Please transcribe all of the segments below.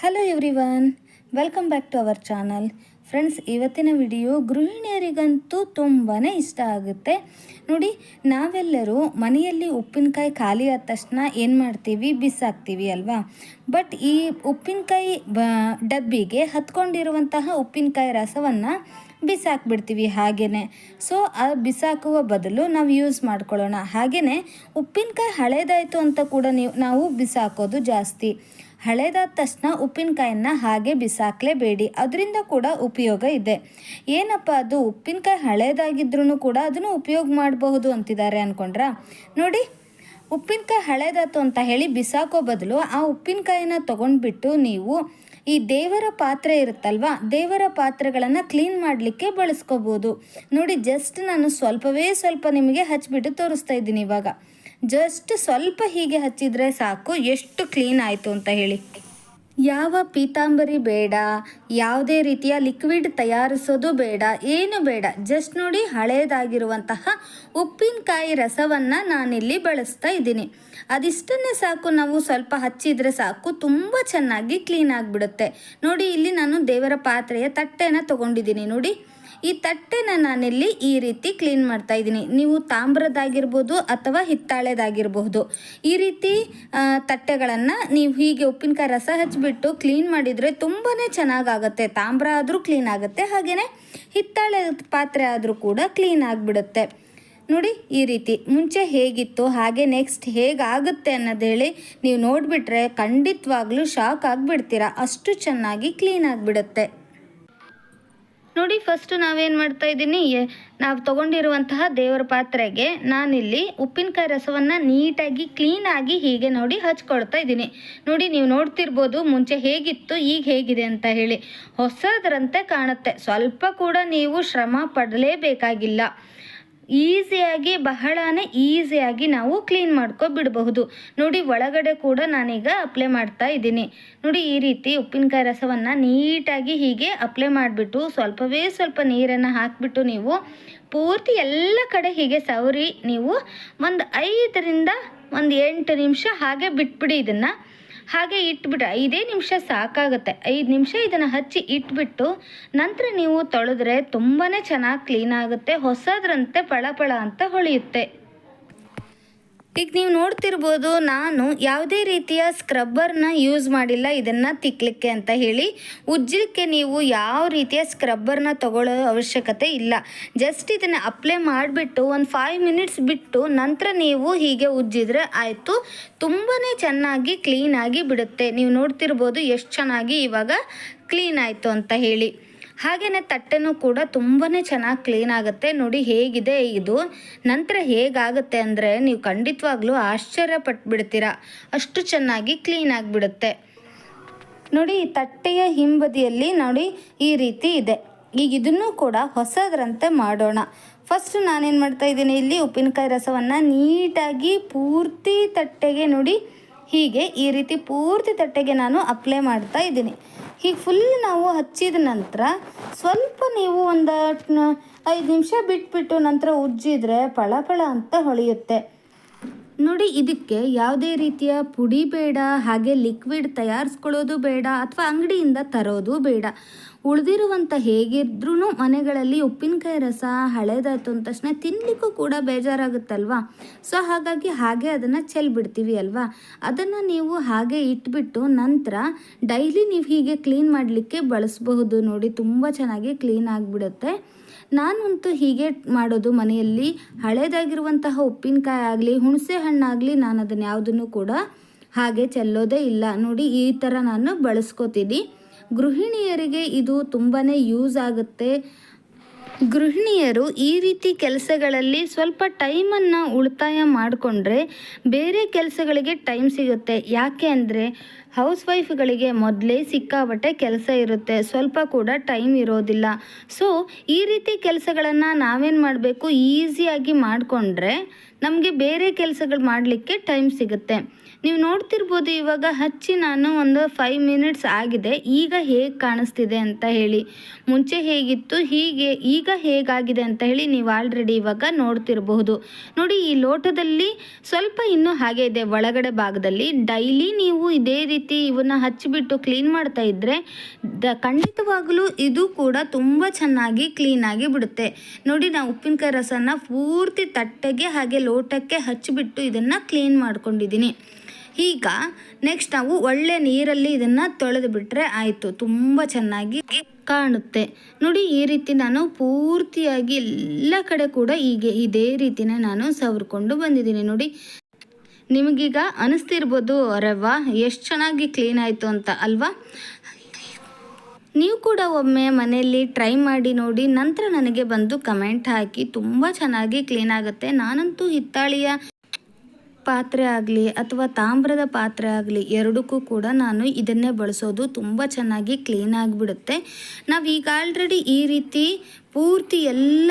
Hello everyone welcome back to our channel friends ಇವತ್ತಿನ video ಗೃಹಿಣಿಯರಿಗಂತೂ ತುಂಬಾ ಇಷ್ಟ ಆಗುತ್ತೆ. ನೋಡಿ, ನಾವೆಲ್ಲರೂ ಮನೆಯಲ್ಲಿ ಉಪ್ಪಿನಕಾಯಿ ಖಾಲಿ ಆದ ತಕ್ಷಣ ಏನು ಮಾಡ್ತೀವಿ? ಬಿಸಾಕ್ತೀವಿ ಅಲ್ವಾ? ಬಟ್ ಈ ಉಪ್ಪಿನಕಾಯಿ ಬ, ಡಬ್ಬಿಗೆ ಹತ್ಕೊಂಡಿರುವಂತಹ ಉಪ್ಪಿನಕಾಯಿ ರಸವನ್ನು ಬಿಸಾಕ್ಬಿಡ್ತೀವಿ ಹಾಗೆಯೇ ಸೊ ಆ ಬಿಸಾಕುವ ಬದಲು ನಾವು ಯೂಸ್ ಮಾಡ್ಕೊಳ್ಳೋಣ. ಹಾಗೆಯೇ ಉಪ್ಪಿನಕಾಯಿ ಹಳೇದಾಯಿತು ಅಂತ ಕೂಡ ನೀವು, ನಾವು ಬಿಸಾಕೋದು ಜಾಸ್ತಿ. ಹಳೇದಾದ ತಕ್ಷಣ ಉಪ್ಪಿನಕಾಯನ್ನ ಹಾಗೆ ಬಿಸಾಕಲೇಬೇಡಿ. ಅದರಿಂದ ಕೂಡ ಉಪಯೋಗ ಇದೆ. ಏನಪ್ಪ ಅದು? ಉಪ್ಪಿನಕಾಯಿ ಹಳೇದಾಗಿದ್ರೂ ಕೂಡ ಅದನ್ನು ಉಪಯೋಗ ಮಾಡಬಹುದು ಅಂತಿದ್ದಾರೆ ಅಂದ್ಕೊಂಡ್ರಾ ನೋಡಿ, ಉಪ್ಪಿನಕಾಯಿ ಹಳೇದಾತು ಅಂತ ಹೇಳಿ ಬಿಸಾಕೋ ಬದಲು ಆ ಉಪ್ಪಿನಕಾಯಿನ ತೊಗೊಂಡ್ಬಿಟ್ಟು ನೀವು ಈ ದೇವರ ಪಾತ್ರೆ ಇರುತ್ತಲ್ವಾ, ದೇವರ ಪಾತ್ರೆಗಳನ್ನು ಕ್ಲೀನ್ ಮಾಡಲಿಕ್ಕೆ ಬಳಸ್ಕೋಬೋದು. ನೋಡಿ, ಜಸ್ಟ್ ನಾನು ಸ್ವಲ್ಪವೇ ಸ್ವಲ್ಪ ನಿಮಗೆ ಹಚ್ಚಿಬಿಟ್ಟು ತೋರಿಸ್ತಾ ಇದ್ದೀನಿ ಇವಾಗ. ಜಸ್ಟ್ ಸ್ವಲ್ಪ ಹೀಗೆ ಹಚ್ಚಿದರೆ ಸಾಕು, ಎಷ್ಟು ಕ್ಲೀನ್ ಆಯಿತು ಅಂತ ಹೇಳಿ. ಯಾವ ಪೀತಾಂಬರಿ ಬೇಡ, ಯಾವುದೇ ರೀತಿಯ ಲಿಕ್ವಿಡ್ ತಯಾರಿಸೋದು ಬೇಡ, ಏನು ಬೇಡ. ಜಸ್ಟ್ ನೋಡಿ ಹಳೇದಾಗಿರುವಂತಹ ಉಪ್ಪಿನಕಾಯಿ ರಸವನ್ನು ನಾನಿಲ್ಲಿ ಬಳಸ್ತಾ ಇದ್ದೀನಿ. ಅದಿಷ್ಟನ್ನೇ ಸಾಕು, ನಾವು ಸ್ವಲ್ಪ ಹಚ್ಚಿದರೆ ಸಾಕು, ತುಂಬ ಚೆನ್ನಾಗಿ ಕ್ಲೀನ್ ಆಗಿಬಿಡುತ್ತೆ. ನೋಡಿ, ಇಲ್ಲಿ ನಾನು ದೇವರ ಪಾತ್ರೆಯ ತಟ್ಟೆನ ತೊಗೊಂಡಿದ್ದೀನಿ, ನೋಡಿ. ಈ ತಟ್ಟೆನ ನಾನಿಲ್ಲಿ ಈ ರೀತಿ ಕ್ಲೀನ್ ಮಾಡ್ತಾ ಇದ್ದೀನಿ. ನೀವು ತಾಮ್ರದಾಗಿರ್ಬೋದು ಅಥವಾ ಹಿತ್ತಾಳೆದಾಗಿರಬಹುದು. ಈ ರೀತಿ ತಟ್ಟೆಗಳನ್ನು ನೀವು ಹೀಗೆ ಉಪ್ಪಿನಕಾಯಿ ರಸ ಹಚ್ಚಿಬಿಟ್ಟು ಕ್ಲೀನ್ ಮಾಡಿದರೆ ತುಂಬಾ ಚೆನ್ನಾಗಾಗುತ್ತೆ. ತಾಮ್ರ ಆದರೂ ಕ್ಲೀನ್ ಆಗುತ್ತೆ. ಹಾಗೆಯೇ ಹಿತ್ತಾಳೆ ಪಾತ್ರೆ ಆದರೂ ಕೂಡ ಕ್ಲೀನ್ ಆಗಿಬಿಡುತ್ತೆ. ನೋಡಿ ಈ ರೀತಿ ಮುಂಚೆ ಹೇಗಿತ್ತು, ಹಾಗೆ ನೆಕ್ಸ್ಟ್ ಹೇಗಾಗುತ್ತೆ ಅನ್ನೋದು ಹೇಳಿ ನೀವು ನೋಡಿಬಿಟ್ರೆ ಖಂಡಿತವಾಗ್ಲೂ ಶಾಕ್ ಆಗಿಬಿಡ್ತೀರಾ. ಅಷ್ಟು ಚೆನ್ನಾಗಿ ಕ್ಲೀನ್ ಆಗಿಬಿಡುತ್ತೆ. ನೋಡಿ ಫಸ್ಟ್ ನಾವೇನು ಮಾಡ್ತಾ ಇದ್ದೀನಿ ನಾವು ತೊಗೊಂಡಿರುವಂತಹ ದೇವರ ಪಾತ್ರೆಗೆ ನಾನಿಲ್ಲಿ ಉಪ್ಪಿನಕಾಯಿ ರಸವನ್ನು ನೀಟಾಗಿ ಕ್ಲೀನಾಗಿ ಹೀಗೆ ನೋಡಿ ಹಚ್ಕೊಳ್ತಾ ಇದ್ದೀನಿ. ನೋಡಿ, ನೀವು ನೋಡ್ತಿರ್ಬೋದು ಮುಂಚೆ ಹೇಗಿತ್ತು, ಈಗ ಹೇಗಿದೆ ಅಂತ ಹೇಳಿ. ಹೊಸದರಂತೆ ಕಾಣುತ್ತೆ. ಸ್ವಲ್ಪ ಕೂಡ ನೀವು ಶ್ರಮ ಪಡಲೇಬೇಕಾಗಿಲ್ಲ. ಈಸಿಯಾಗಿ, ಬಹಳನೇ ಈಸಿಯಾಗಿ ನಾವು ಕ್ಲೀನ್ ಮಾಡ್ಕೊಬಿಡಬಹುದು. ನೋಡಿ, ಒಳಗಡೆ ಕೂಡ ನಾನೀಗ ಅಪ್ಲೈ ಮಾಡ್ತಾ ಇದ್ದೀನಿ. ನೋಡಿ, ಈ ರೀತಿ ಉಪ್ಪಿನಕಾಯಿ ರಸವನ್ನು ನೀಟಾಗಿ ಹೀಗೆ ಅಪ್ಲೈ ಮಾಡಿಬಿಟ್ಟು, ಸ್ವಲ್ಪವೇ ಸ್ವಲ್ಪ ನೀರನ್ನು ಹಾಕಿಬಿಟ್ಟು ನೀವು ಪೂರ್ತಿ ಎಲ್ಲ ಕಡೆ ಹೀಗೆ ಸವರಿ, ನೀವು ಒಂದು ಐದರಿಂದ ಒಂದು ಎಂಟು ನಿಮಿಷ ಹಾಗೆ ಬಿಟ್ಬಿಡಿ ಇದನ್ನು. ಹಾಗೆ ಇಟ್ಬಿಟ್ರೆ, ಐದೇ ನಿಮಿಷ ಸಾಕಾಗುತ್ತೆ. ಐದು ನಿಮಿಷ ಇದನ್ನು ಹಚ್ಚಿ ಇಟ್ಬಿಟ್ಟು ನಂತರ ನೀವು ತೊಳೆದ್ರೆ ತುಂಬಾ ಚೆನ್ನಾಗಿ ಕ್ಲೀನ್ ಆಗುತ್ತೆ, ಹೊಸದ್ರಂತೆ ಪಳ ಅಂತ ಹೊಳೆಯುತ್ತೆ. ಈಗ ನೀವು ನೋಡ್ತಿರ್ಬೋದು, ನಾನು ಯಾವುದೇ ರೀತಿಯ ಸ್ಕ್ರಬ್ಬರ್ನ ಯೂಸ್ ಮಾಡಿಲ್ಲ, ಇದನ್ನು ತಿಕ್ಕಲಿಕ್ಕೆ ಅಂತ ಹೇಳಿ. ಉಜ್ಜಲಿಕ್ಕೆ ನೀವು ಯಾವ ರೀತಿಯ ಸ್ಕ್ರಬ್ಬರ್ನ ತಗೊಳ್ಳೋ ಅವಶ್ಯಕತೆ ಇಲ್ಲ. ಜಸ್ಟ್ ಇದನ್ನು ಅಪ್ಲೈ ಮಾಡಿಬಿಟ್ಟು ಒಂದು ಫೈವ್ ಮಿನಿಟ್ಸ್ ಬಿಟ್ಟು ನಂತರ ನೀವು ಹೀಗೆ ಉಜ್ಜಿದ್ರೆ ಆಯಿತು. ತುಂಬಾ ಚೆನ್ನಾಗಿ ಕ್ಲೀನಾಗಿ ಬಿಡುತ್ತೆ. ನೀವು ನೋಡ್ತಿರ್ಬೋದು ಎಷ್ಟು ಚೆನ್ನಾಗಿ ಇವಾಗ ಕ್ಲೀನ್ ಆಯಿತು ಅಂತ ಹೇಳಿ. ಹಾಗೆಯೇ ತಟ್ಟೆನೂ ಕೂಡ ತುಂಬಾ ಚೆನ್ನಾಗಿ ಕ್ಲೀನ್ ಆಗುತ್ತೆ. ನೋಡಿ ಹೇಗಿದೆ ಇದು. ನಂತರ ಹೇಗಾಗುತ್ತೆ ಅಂದರೆ ನೀವು ಖಂಡಿತವಾಗ್ಲೂ ಆಶ್ಚರ್ಯ ಅಷ್ಟು ಚೆನ್ನಾಗಿ ಕ್ಲೀನ್ ಆಗಿಬಿಡುತ್ತೆ. ನೋಡಿ ಈ ತಟ್ಟೆಯ ಹಿಂಬದಿಯಲ್ಲಿ ನೋಡಿ ಈ ರೀತಿ ಇದೆ. ಈಗ ಇದನ್ನು ಕೂಡ ಹೊಸದ್ರಂತೆ ಮಾಡೋಣ. ಫಸ್ಟ್ ನಾನೇನು ಮಾಡ್ತಾ ಇದ್ದೀನಿ, ಇಲ್ಲಿ ಉಪ್ಪಿನಕಾಯಿ ರಸವನ್ನು ನೀಟಾಗಿ ಪೂರ್ತಿ ತಟ್ಟೆಗೆ ನೋಡಿ. ಹೀಗೆ ಈ ರೀತಿ ಪೂರ್ತಿ ತಟ್ಟೆಗೆ ನಾನು ಅಪ್ಲೈ ಮಾಡ್ತಾ ಇದ್ದೀನಿ. ಹೀಗೆ ಫುಲ್ ನಾವು ಹಚ್ಚಿದ ನಂತರ ಸ್ವಲ್ಪ ನೀವು ಒಂದು ಐದು ನಿಮಿಷ ಬಿಟ್ಬಿಟ್ಟು ನಂತರ ಉಜ್ಜಿದ್ರೆ ಫಳ ಫಳ ಅಂತ ಹೊಳೆಯುತ್ತೆ. ನೋಡಿ, ಇದಕ್ಕೆ ಯಾವುದೇ ರೀತಿಯ ಪುಡಿ ಬೇಡ, ಹಾಗೆ ಲಿಕ್ವಿಡ್ ತಯಾರಿಸ್ಕೊಳ್ಳೋದು ಬೇಡ ಅಥವಾ ಅಂಗಡಿಯಿಂದ ತರೋದು ಬೇಡ. ಉಳಿದಿರುವಂಥ ಹೇಗಿದ್ರೂ ಮನೆಗಳಲ್ಲಿ ಉಪ್ಪಿನಕಾಯಿ ರಸ ಹಳೇದಾಯ್ತು ಅಂದ ತಕ್ಷಣ ತಿನ್ನಲಿಕ್ಕೂ ಕೂಡ ಬೇಜಾರಾಗುತ್ತಲ್ವಾ? ಸೊ, ಹಾಗಾಗಿ ಹಾಗೆ ಅದನ್ನು ಚೆಲ್ಬಿಡ್ತೀವಿ ಅಲ್ವಾ? ಅದನ್ನು ನೀವು ಹಾಗೆ ಇಟ್ಬಿಟ್ಟು ನಂತರ ಡೈಲಿ ನೀವು ಹೀಗೆ ಕ್ಲೀನ್ ಮಾಡಲಿಕ್ಕೆ ಬಳಸಬಹುದು. ನೋಡಿ, ತುಂಬ ಚೆನ್ನಾಗಿ ಕ್ಲೀನ್ ಆಗಿಬಿಡುತ್ತೆ. ನಾನಂತೂ ಹೀಗೆ ಮಾಡೋದು ಮನೆಯಲ್ಲಿ ಹಳೇದಾಗಿರುವಂತಹ ಉಪ್ಪಿನಕಾಯಿ ಆಗಲಿ, ಹುಣಸೆ ಹಣ್ಣಾಗಲಿ ನಾನು ಅದನ್ನು ಯಾವುದನ್ನು ಕೂಡ ಹಾಗೆ ಚೆಲ್ಲೋದೇ ಇಲ್ಲ. ನೋಡಿ, ಈ ಥರ ನಾನು ಬಳಸ್ಕೋತೀನಿ. ಗೃಹಿಣಿಯರಿಗೆ ಇದು ತುಂಬಾ ಯೂಸ್ ಆಗುತ್ತೆ. ಗೃಹಿಣಿಯರು ಈ ರೀತಿ ಕೆಲಸಗಳಲ್ಲಿ ಸ್ವಲ್ಪ ಟೈಮನ್ನು ಉಳಿತಾಯ ಮಾಡಿಕೊಂಡ್ರೆ ಬೇರೆ ಕೆಲಸಗಳಿಗೆ ಟೈಮ್ ಸಿಗುತ್ತೆ. ಯಾಕೆ ಅಂದರೆ ಹೌಸ್ ವೈಫ್ಗಳಿಗೆ ಮೊದಲೇ ಸಿಕ್ಕಾಬಟ್ಟೆ ಕೆಲಸ ಇರುತ್ತೆ. ಸ್ವಲ್ಪ ಕೂಡ ಟೈಮ್ ಇರೋದಿಲ್ಲ. ಸೊ, ಈ ರೀತಿ ಕೆಲಸಗಳನ್ನು ನಾವೇನು ಮಾಡಬೇಕು? ಈಸಿಯಾಗಿ ಮಾಡಿಕೊಂಡ್ರೆ ನಮಗೆ ಬೇರೆ ಕೆಲಸಗಳು ಮಾಡಲಿಕ್ಕೆ ಟೈಮ್ ಸಿಗುತ್ತೆ. ನೀವು ನೋಡ್ತಿರ್ಬೋದು ಇವಾಗ ಹಚ್ಚಿ ನಾನು ಒಂದು ಫೈವ್ ಮಿನಿಟ್ಸ್ ಆಗಿದೆ, ಈಗ ಹೇಗೆ ಕಾಣಿಸ್ತಿದೆ ಅಂತ ಹೇಳಿ. ಮುಂಚೆ ಹೇಗಿತ್ತು, ಹೀಗೆ, ಈಗ ಹೇಗಾಗಿದೆ ಅಂತ ಹೇಳಿ ನೀವು ಆಲ್ರೆಡಿ ಇವಾಗ ನೋಡ್ತಿರಬಹುದು. ನೋಡಿ ಈ ಲೋಟದಲ್ಲಿ ಸ್ವಲ್ಪ ಇನ್ನೂ ಹಾಗೆ ಇದೆ, ಒಳಗಡೆ ಭಾಗದಲ್ಲಿ. ಡೈಲಿ ನೀವು ಇದೇ ರೀತಿ ಇವನ್ನ ಹಚ್ಚಿಬಿಟ್ಟು ಕ್ಲೀನ್ ಮಾಡ್ತಾ ಇದ್ದರೆ ದ, ಖಂಡಿತವಾಗಲೂ ಇದು ಕೂಡ ತುಂಬ ಚೆನ್ನಾಗಿ ಕ್ಲೀನಾಗಿ ಬಿಡುತ್ತೆ. ನೋಡಿ ನಾವು ಉಪ್ಪಿನಕಾಯಿ ರಸನ ಪೂರ್ತಿ ತಟ್ಟೆಗೆ ಹಾಗೆ ಲೋಟಕ್ಕೆ ಹಚ್ಚಿಬಿಟ್ಟು ಇದನ್ನು ಕ್ಲೀನ್ ಮಾಡ್ಕೊಂಡಿದ್ದೀನಿ. ಈಗ ನೆಕ್ಸ್ಟ್ ನಾವು ಒಳ್ಳೆ ನೀರಲ್ಲಿ ಇದನ್ನು ತೊಳೆದು ಬಿಟ್ಟರೆ ಆಯಿತು. ತುಂಬ ಚೆನ್ನಾಗಿ ಕಾಣುತ್ತೆ. ನೋಡಿ, ಈ ರೀತಿ ನಾನು ಪೂರ್ತಿಯಾಗಿ ಎಲ್ಲ ಕಡೆ ಕೂಡ ಹೀಗೆ, ಇದೇ ರೀತಿನೇ ನಾನು ಸವರ್ಕೊಂಡು ಬಂದಿದ್ದೀನಿ. ನೋಡಿ, ನಿಮಗೀಗ ಅನಿಸ್ತಿರ್ಬೋದು ಅರೆವಾ ಎಷ್ಟು ಚೆನ್ನಾಗಿ ಕ್ಲೀನ್ ಆಯಿತು ಅಂತ ಅಲ್ವಾ? ನೀವು ಕೂಡ ಒಮ್ಮೆ ಮನೆಯಲ್ಲಿ ಟ್ರೈ ಮಾಡಿ ನೋಡಿ, ನಂತರ ನನಗೆ ಬಂದು ಕಮೆಂಟ್ ಹಾಕಿ. ತುಂಬ ಚೆನ್ನಾಗಿ ಕ್ಲೀನ್ ಆಗುತ್ತೆ. ನಾನಂತೂ ಹಿತ್ತಾಳಿಯ ಪಾತ್ರೆ ಆಗಲಿ ಅಥವಾ ತಾಮ್ರದ ಪಾತ್ರೆ ಆಗಲಿ ಎರಡಕ್ಕೂ ಕೂಡ ನಾನು ಇದನ್ನೇ ಬಳಸೋದು. ತುಂಬ ಚೆನ್ನಾಗಿ ಕ್ಲೀನ್ ಆಗಿಬಿಡುತ್ತೆ. ನಾವು ಈಗ ಆಲ್ರೆಡಿ ಈ ರೀತಿ ಪೂರ್ತಿ ಎಲ್ಲ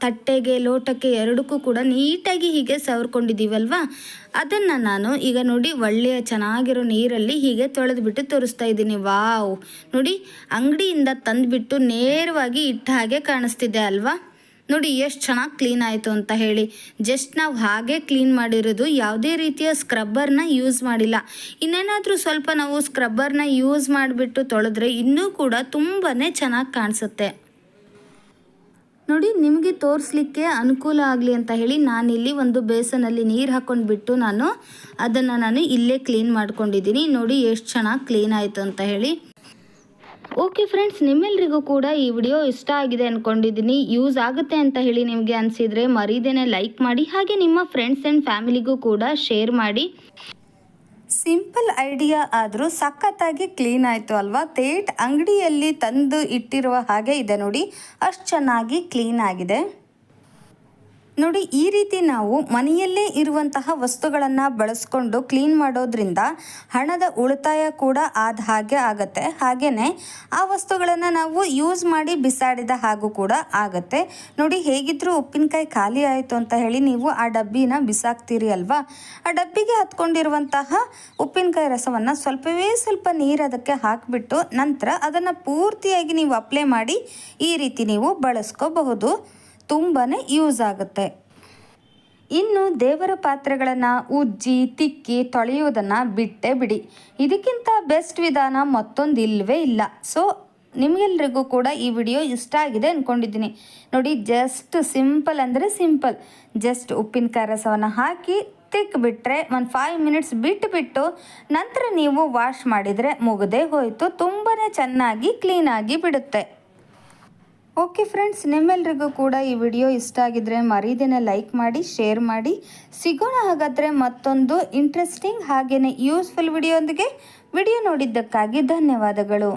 ತಟ್ಟೆಗೆ, ಲೋಟಕ್ಕೆ ಎರಡಕ್ಕೂ ಕೂಡ ನೀಟಾಗಿ ಹೀಗೆ ಸವರ್ಕೊಂಡಿದ್ದೀವಲ್ವಾ? ಅದನ್ನು ನಾನು ಈಗ ನೋಡಿ ಒಳ್ಳೆಯ ಚೆನ್ನಾಗಿರೋ ನೀರಲ್ಲಿ ಹೀಗೆ ತೊಳೆದುಬಿಟ್ಟು ತೋರಿಸ್ತಾ ಇದ್ದೀನಿ. ವಾವ್! ನೋಡಿ, ಅಂಗಡಿಯಿಂದ ತಂದುಬಿಟ್ಟು ನೇರವಾಗಿ ಇಟ್ಟ ಹಾಗೆ ಕಾಣಿಸ್ತಿದೆ ಅಲ್ವಾ? ನೋಡಿ, ಎಷ್ಟು ಚೆನ್ನಾಗಿ ಕ್ಲೀನ್ ಆಯಿತು ಅಂತ ಹೇಳಿ. ಜಸ್ಟ್ ನಾವು ಹಾಗೆ ಕ್ಲೀನ್ ಮಾಡಿರೋದು ಯಾವುದೇ ರೀತಿಯ ಸ್ಕ್ರಬ್ಬರ್ನ ಯೂಸ್ ಮಾಡಿಲ್ಲ. ಇನ್ನೇನಾದರೂ ಸ್ವಲ್ಪ ನಾವು ಸ್ಕ್ರಬ್ಬರ್ನ ಯೂಸ್ ಮಾಡಿಬಿಟ್ಟು ತೊಳೆದ್ರೆ ಇನ್ನೂ ಕೂಡ ತುಂಬಾ ಚೆನ್ನಾಗಿ ಕಾಣಿಸುತ್ತೆ. ನೋಡಿ, ನಿಮಗೆ ತೋರಿಸ್ಲಿಕ್ಕೆ ಅನುಕೂಲ ಆಗಲಿ ಅಂತ ಹೇಳಿ ನಾನಿಲ್ಲಿ ಒಂದು ಬೇಸನಲ್ಲಿ ನೀರು ಹಾಕ್ಕೊಂಡ್ಬಿಟ್ಟು ನಾನು ಅದನ್ನು ನಾನು ಇಲ್ಲೇ ಕ್ಲೀನ್ ಮಾಡ್ಕೊಂಡಿದ್ದೀನಿ. ನೋಡಿ, ಎಷ್ಟು ಚೆನ್ನಾಗಿ ಕ್ಲೀನ್ ಆಯಿತು ಅಂತ ಹೇಳಿ. ಓಕೆ ಫ್ರೆಂಡ್ಸ್, ನಿಮ್ಮೆಲ್ರಿಗೂ ಕೂಡ ಈ ವಿಡಿಯೋ ಇಷ್ಟ ಆಗಿದೆ ಅಂದ್ಕೊಂಡಿದ್ದೀನಿ ಯೂಸ್ ಆಗುತ್ತೆ ಅಂತ ಹೇಳಿ ನಿಮಗೆ ಅನಿಸಿದರೆ ಮರೀದೇನೆ ಲೈಕ್ ಮಾಡಿ, ಹಾಗೆ ನಿಮ್ಮ ಫ್ರೆಂಡ್ಸ್ ಆ್ಯಂಡ್ ಫ್ಯಾಮಿಲಿಗೂ ಕೂಡ ಶೇರ್ ಮಾಡಿ. ಸಿಂಪಲ್ ಐಡಿಯಾ ಆದರೂ ಸಖತ್ತಾಗಿ ಕ್ಲೀನ್ ಆಯಿತು ಅಲ್ವಾ? ತೇಟ್ ಅಂಗಡಿಯಲ್ಲಿ ತಂದು ಇಟ್ಟಿರುವ ಹಾಗೆ ಇದೆ ನೋಡಿ. ಅಷ್ಟು ಚೆನ್ನಾಗಿ ಕ್ಲೀನ್ ಆಗಿದೆ. ನೋಡಿ, ಈ ರೀತಿ ನಾವು ಮನೆಯಲ್ಲೇ ಇರುವಂತಹ ವಸ್ತುಗಳನ್ನು ಬಳಸ್ಕೊಂಡು ಕ್ಲೀನ್ ಮಾಡೋದ್ರಿಂದ ಹಣದ ಉಳಿತಾಯ ಕೂಡ ಆದ ಹಾಗೆ ಆಗುತ್ತೆ. ಹಾಗೇ ಆ ವಸ್ತುಗಳನ್ನು ನಾವು ಯೂಸ್ ಮಾಡಿ ಬಿಸಾಡಿದ ಹಾಗೂ ಕೂಡ ಆಗುತ್ತೆ. ನೋಡಿ, ಹೇಗಿದ್ರೂ ಉಪ್ಪಿನಕಾಯಿ ಖಾಲಿ ಆಯಿತು ಅಂತ ಹೇಳಿ ನೀವು ಆ ಡಬ್ಬಿನ ಬಿಸಾಕ್ತೀರಿ ಅಲ್ವಾ? ಆ ಡಬ್ಬಿಗೆ ಹತ್ಕೊಂಡಿರುವಂತಹ ಉಪ್ಪಿನಕಾಯಿ ರಸವನ್ನು ಸ್ವಲ್ಪವೇ ಸ್ವಲ್ಪ ನೀರು ಅದಕ್ಕೆ ಹಾಕಿಬಿಟ್ಟು ನಂತರ ಅದನ್ನು ಪೂರ್ತಿಯಾಗಿ ನೀವು ಅಪ್ಲೈ ಮಾಡಿ ಈ ರೀತಿ ನೀವು ಬಳಸ್ಕೋಬಹುದು. ತುಂಬಾ ಯೂಸ್ ಆಗುತ್ತೆ. ಇನ್ನು ದೇವರ ಪಾತ್ರೆಗಳನ್ನು ಉಜ್ಜಿ, ತಿಕ್ಕಿ, ತೊಳೆಯುವುದನ್ನು ಬಿಟ್ಟೇ ಬಿಡಿ. ಇದಕ್ಕಿಂತ ಬೆಸ್ಟ್ ವಿಧಾನ ಮತ್ತೊಂದು ಇಲ್ಲವೇ ಇಲ್ಲ. ಸೊ ನಿಮಗೆಲ್ರಿಗೂ ಕೂಡ ಈ ವಿಡಿಯೋ ಇಷ್ಟ ಆಗಿದೆ ಅಂದ್ಕೊಂಡಿದ್ದೀನಿ ನೋಡಿ ಜಸ್ಟ್ ಸಿಂಪಲ್ ಅಂದರೆ ಸಿಂಪಲ್ ಜಸ್ಟ್ ಉಪ್ಪಿನಕಾಯಿ ರಸವನ್ನು ಹಾಕಿ ತಿಕ್ಕಿಬಿಟ್ರೆ ಒಂದು ಫೈವ್ ಮಿನಿಟ್ಸ್ ಬಿಟ್ಟುಬಿಟ್ಟು ನಂತರ ನೀವು ವಾಶ್ ಮಾಡಿದರೆ ಮುಗದೇ ಹೋಯಿತು. ತುಂಬಾ ಚೆನ್ನಾಗಿ ಕ್ಲೀನಾಗಿ ಬಿಡುತ್ತೆ. ಓಕೆ ಫ್ರೆಂಡ್ಸ್ ನಿಮ್ಮೆಲ್ರಿಗೂ ಕೂಡ ಈ ವಿಡಿಯೋ ಇಷ್ಟ ಆಗಿದ್ರೆ ಮರೀದೇನೆ ಲೈಕ್ ಮಾಡಿ ಶೇರ್ ಮಾಡಿ. ಸಿಗೋಣ ಹಾಗಾದರೆ ಮತ್ತೊಂದು ಇಂಟ್ರೆಸ್ಟಿಂಗ್ ಹಾಗೆಯೇ ಯೂಸ್ಫುಲ್ ವಿಡಿಯೋಂದಿಗೆ ವಿಡಿಯೋ ನೋಡಿದ್ದಕ್ಕಾಗಿ ಧನ್ಯವಾದಗಳು.